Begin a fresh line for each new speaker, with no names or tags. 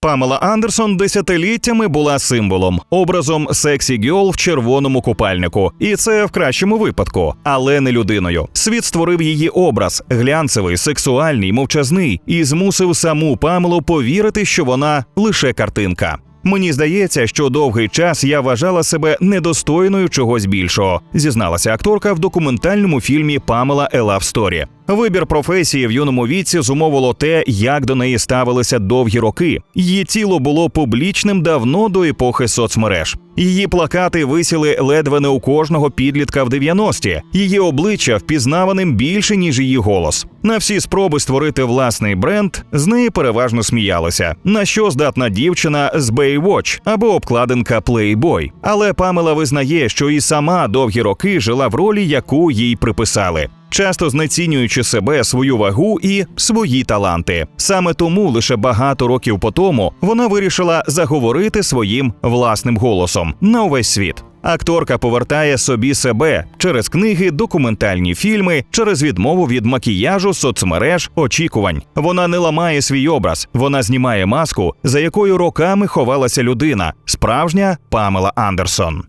Памела Андерсон десятиліттями була символом, образом сексі гьол в червоному купальнику, і це в кращому випадку, але не людиною. Світ створив її образ глянцевий, сексуальний, мовчазний, і змусив саму Памелу повірити, що вона лише картинка. Мені здається, що довгий час я вважала себе недостойною чогось більшого, зізналася акторка в документальному фільмі Памела Story. Вибір професії в юному віці зумовило те, як до неї ставилися довгі роки. Її тіло було публічним давно до епохи соцмереж. Її плакати висіли ледве не у кожного підлітка в 90-ті. Її обличчя впізнаваним більше ніж її голос. На всі спроби створити власний бренд з неї переважно сміялися. На що здатна дівчина з Baywatch або обкладинка Playboy. Але Памела визнає, що і сама довгі роки жила в ролі, яку їй приписали. Часто знецінюючи себе, свою вагу і свої таланти. Саме тому лише багато років по тому вона вирішила заговорити своїм власним голосом на увесь світ. Акторка повертає собі себе через книги, документальні фільми, через відмову від макіяжу, соцмереж, очікувань. Вона не ламає свій образ, вона знімає маску, за якою роками ховалася людина, справжня Памела Андерсон.